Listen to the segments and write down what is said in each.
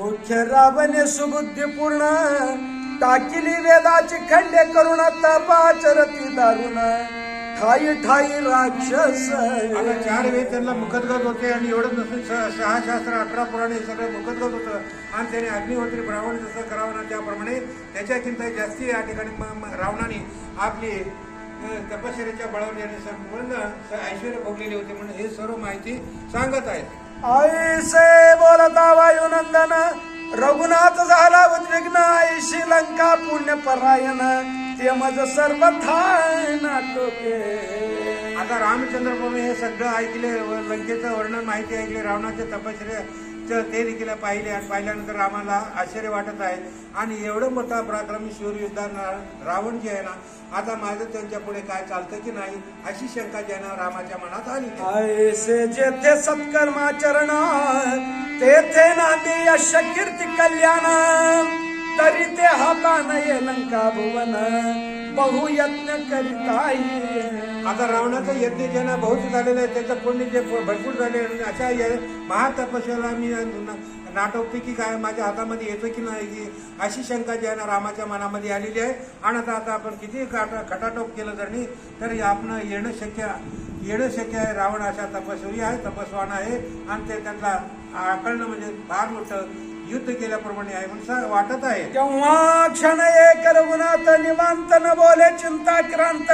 मुख्य रावणे सुबुद्धीपूर्ण टाकिली वेदाची खंडे करुण तपाचरती दारुण. ठाई ठाई राक्षस. आता चार वेळ त्यांना मुखदगत होते आणि एवढं नसून स- सहा शास्त्र अठरा पुराणे सगळं मुखदगत होतं. आणि त्याने अग्निहोत्री ब्राह्मण जसं करावं ना त्याप्रमाणे त्याच्याकिंत जास्ती या ठिकाणी रावणाने आपली तपश्चर्याच्या बळावर याने संपूर्ण स- ऐश्वर्य भोगलेले होते म्हणून हे सर्व माहिती सांगत आहेत. ऐसे बोलता वायुनंदन रघुनाथ झाला उद्विग्न ऐशी लंका पुण्य परायण ते मज सर्व आता रामचंद्र प्रभू हे सगळं ऐकले लंकेचं वर्णन माहिती ऐकले रावणाचे तपश्चर्य ते देखील पाहिले आणि पाहिल्यानंतर रामाला आश्चर्य वाटत आहे. आणि एवढं मोठा पराक्रमी शूरयुद्धांना रावण जे आहे ना आता माझं त्यांच्या पुढे काय चालतं की नाही अशी शंका ज्यांना रामाच्या मनात आली ऐसे जेथे सत्कर्माचरण तेथे नांदी यश कीर्ती कल्याण तरी ते हाता नये लंका भुवन बहुयत्न करीताई आता रावणाचं यज्ञ ज्यांना बहुत झालेलं आहे त्याचं पुण्य जे भरपूर झाले आणि अशा या महातपस्याला मी नाटवते काय माझ्या हातामध्ये येतं की नाही अशी शंका जी आहे ना रामाच्या मनामध्ये आलेली आहे. आणि आता आता आपण किती काटा खटाटोप केलं जरणी तर तरी आपण येणं शक्य येणं शक्य आहे. रावण अशा तपस्वी आहे तपस्वान आहे आणि ते त्यांना आकळणं म्हणजे फार मोठं युद्ध केल्याप्रमाणे आहे म्हणून वाटत आहे. तेव्हा क्षण एक रघुनाथ निवांत न बोले चिंता क्रांत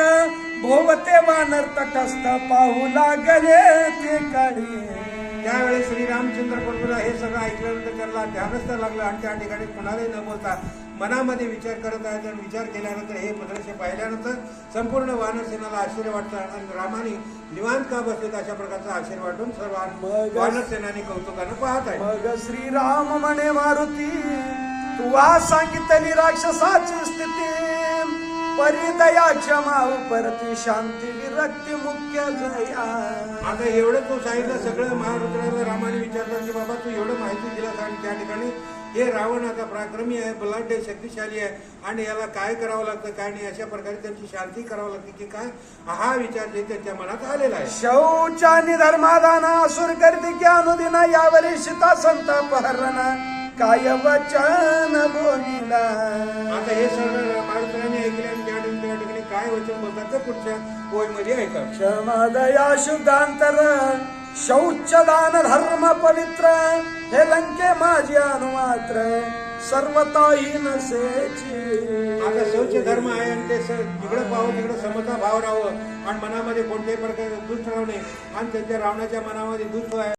भोवते वानर तटस्थ पाहू लागले ते काळी त्यावेळेस श्री रामचंद्र प्रभूला हे सगळं ऐकल्यानंतर त्यांना ध्यानस्थ लागलं आणि त्या ठिकाणी कुणालाही न बोलता मनामध्ये विचार करत आहेत आणि विचार केल्यानंतर हे प्रदर्शन पाहिल्यानंतर संपूर्ण वानरसेनाला आश्चर्य वाटतं आणि रामाने निवांत का बसलेत अशा प्रकारचा आश्चर्य वाटून सर्व वानरसेनाने कौतुकानं पाहत आहे मग श्रीराम म्हणे मारुती तू आज सांगितली राक्षसाची स्थिती परिदया क्षमा परती शांती विरक्ती मुख्य जया आता एवढं तू सांगितलं सगळं महारुद्राला रामाने विचारलं की बाबा तू एवढं माहिती दिलास आणि त्या ठिकाणी. हे रावण आता पराक्रमी आहे बलाढ्य आहे, शक्तिशाली आहे. आणि याला काय करावं लागतं काय नाही अशा प्रकारे त्यांची शांती करावं लागते की काय? हा विचार जे त्यांच्या मनात आलेला आहे. शौचानी धर्मादाना असुर करती की अनुदिन यावरी सीता संताप हरण काय वचन बोलिला. आता हे सगळं काय वचन बोलतात ते पुढच्या ओळीमध्ये ऐका. क्षमा दया शुद्धांतर शौच दान धर्म पवित्र हे लंके माझे अनुमात्र सर्वताही नसेची आता शौच धर्म आहे आणि ते जिकडं पाहावं तिकडं समता भाव राहावं. आणि मनामध्ये कोणत्याही प्रकारचे दुष्ट राहू नये. आणि त्यांच्या रावणाच्या मनामध्ये दुष्ट आहे